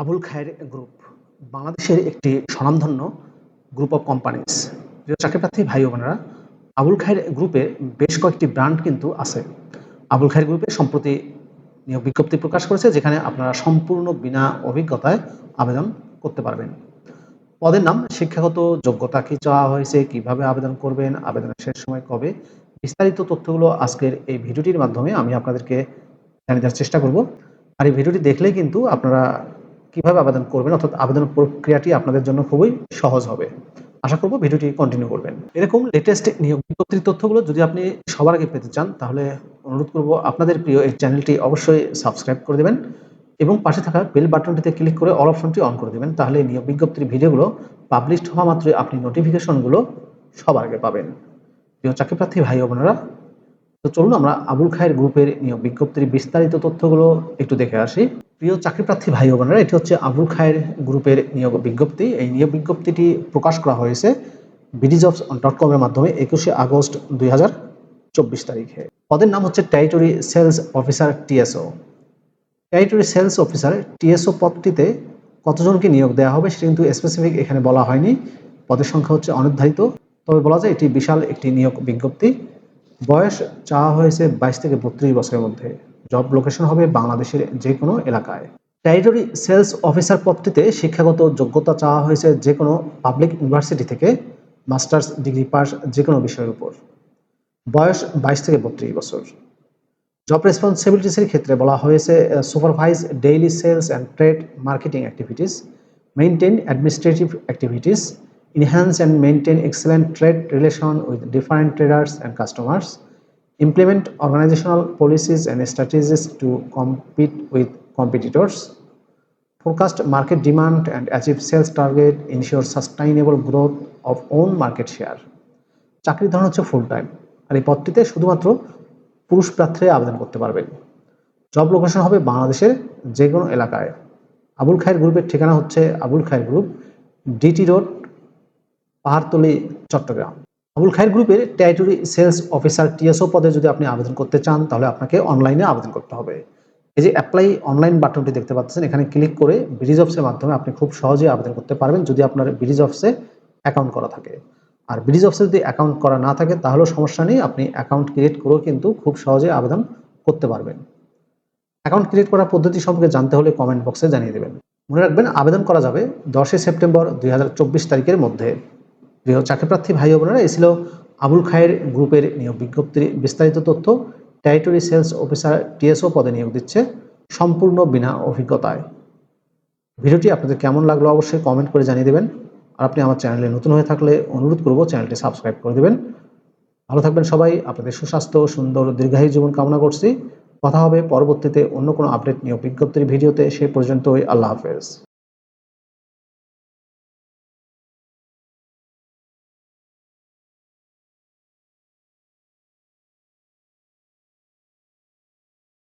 Abul Khayer group বাংলাদেশের একটি স্বনামধন্য গ্রুপ অফ কোম্পানিজ প্রিয় চাকরিপ্রার্থী, ভাই বোনেরা, আবুল খায়ের গ্রুপে বেশ কয়েকটি ব্র্যান্ড কিন্তু আছে। আবুল খায়ের গ্রুপে সম্প্রতি নিয়োগ বিজ্ঞপ্তি প্রকাশ করেছে, যেখানে আপনারা সম্পূর্ণ বিনা অভিজ্ঞতায় আবেদন করতে পারবেন। পদের নাম, শিক্ষাগত যোগ্যতা কি চাওয়া হয়েছে, কীভাবে আবেদন করবেন, আবেদনের শেষ সময় কবে, বিস্তারিত তথ্যগুলো আজকের এই ভিডিওটির মাধ্যমে আমি আপনাদেরকে জানিয়ে দেওয়ার চেষ্টা করব। আর এই ভিডিওটি দেখলেই কিন্তু আপনারা কীভাবে আবেদন করবেন, অর্থাৎ আবেদন প্রক্রিয়াটি আপনাদের জন্য খুবই সহজ হবে। আশা করব ভিডিওটি কন্টিনিউ করবেন। এরকম লেটেস্ট নিয়োগ বিজ্ঞপ্তির তথ্যগুলো যদি আপনি সবার আগে পেতে চান, তাহলে অনুরোধ করব আপনাদের প্রিয় এই চ্যানেলটি অবশ্যই সাবস্ক্রাইব করে দেবেন এবং পাশে থাকা বেল বাটনটিতে ক্লিক করে অল অপশনটি অন করে দেবেন, তাহলে নিয়োগ বিজ্ঞপ্তির ভিডিওগুলো পাবলিশড হওয়া মাত্রই আপনি নোটিফিকেশনগুলো সবার আগে পাবেন। প্রিয় চাকরি প্রার্থী, ভাই বোনেরা, তো চলুন আমরা আবুল খায়ের গ্রুপের নিয়োগ বিজ্ঞপ্তির বিস্তারিত তথ্যগুলো একটু দেখে আসি। প্রিয় চাকরিপ্রার্থী ভাই বোনেরা এটি হচ্ছে আবুল খায়ের গ্রুপের নিয়োগ বিজ্ঞপ্তি। এই নিয়োগ বিজ্ঞপ্তিটি প্রকাশ করা হয়েছে বিডিজবস ডট কমের মাধ্যমে একুশে আগস্ট দুই হাজার চব্বিশ তারিখে। পদের নাম হচ্ছে territory sales officer TSO territory sales officer TSO পদটিতে কতজনকে নিয়োগ দেওয়া হবে সেটা কিন্তু স্পেসিফিক এখানে বলা হয়নি। পদের সংখ্যা হচ্ছে অনির্ধারিত। তবে বলা যায় এটি বিশাল একটি নিয়োগ বিজ্ঞপ্তি। বয়স চাওয়া হয়েছে বাইশ থেকে বত্রিশ বছরের মধ্যে। জব লোকেশন হবে বাংলাদেশের যে কোনো এলাকায়। টেরিটরি সেলস অফিসার পদটিতে শিক্ষাগত যোগ্যতা চাওয়া হয়েছে যে কোনো পাবলিক ইউনিভার্সিটি থেকে মাস্টার্স ডিগ্রি পাস যে কোনো বিষয়ের উপর। বয়স বাইশ থেকে বত্রিশ বছর। জব রেসপন্সিবিলিটিসের ক্ষেত্রে বলা হয়েছে supervise daily sales and trade marketing activities maintain administrative activities enhance and maintain excellent trade relation with different traders and customers, implement organizational policies and strategies to compete with competitors, forecast market demand and achieve sales target, ensure sustainable growth of own market share. চাকরির ধরন হচ্ছে full time আর এই পদটিতে শুধুমাত্র পুরুষ প্রার্থীরা আবেদন করতে পারবেন জব লোকেশন হবে বাংলাদেশের যে কোনো এলাকায় আবুল খায়ের গ্রুপের ঠিকানা হচ্ছে Abul Khayer group DT road Pahartali Chattogram Abul Khayer গ্রুপের টেরিটরি সেলস অফিসার টিএসও পদে যদি আপনি আবেদন করতে চান, তাহলে আপনাকে অনলাইনে আবেদন করতে হবে। এই যে অ্যাপ্লাই অনলাইন বাটনটি দেখতে পাচ্ছেন, এখানে ক্লিক করে ব্রিজ অফিসের মাধ্যমে আপনি খুব সহজেই আবেদন করতে পারবেন যদি আপনার ব্রিজ অফিসে অ্যাকাউন্ট করা থাকে। আর ব্রিজ অফিসে যদি অ্যাকাউন্ট করা না থাকে, তাহলেও সমস্যা নেই, আপনি অ্যাকাউন্ট ক্রিয়েট করেও কিন্তু খুব সহজে আবেদন করতে পারবেন। অ্যাকাউন্ট ক্রিয়েট করার পদ্ধতি সম্পর্কে জানতে হলে কমেন্ট বক্সে জানিয়ে দেবেন। মনে রাখবেন, আবেদন করা যাবে দশই সেপ্টেম্বর দুই হাজার চব্বিশ তারিখের মধ্যে। প্রিয় চাকরিপ্রার্থী ভাই বোনেরা, এই ছিল আবুল খায়ের গ্রুপের নিয়োগ বিজ্ঞপ্তির বিস্তারিত তথ্য। টেরিটরি সেলস অফিসার টিএসও পদে নিয়োগ দিচ্ছে সম্পূর্ণ বিনা অভিজ্ঞতায়। ভিডিওটি আপনাদের কেমন লাগল অবশ্যই কমেন্ট করে জানিয়ে দেবেন। আর আপনি আমার চ্যানেলে নতুন হয়ে থাকলে অনুরোধ করব চ্যানেলটি সাবস্ক্রাইব করে দেবেন। ভালো থাকবেন সবাই, আপনাদের সুস্বাস্থ্য, সুন্দর, দীর্ঘায়ু জীবন কামনা করছি। কথা হবে পরবর্তীতে অন্য কোনো আপডেট নিয়োগ বিজ্ঞপ্তির ভিডিওতে, সে পর্যন্তই, আল্লাহ হাফেজ।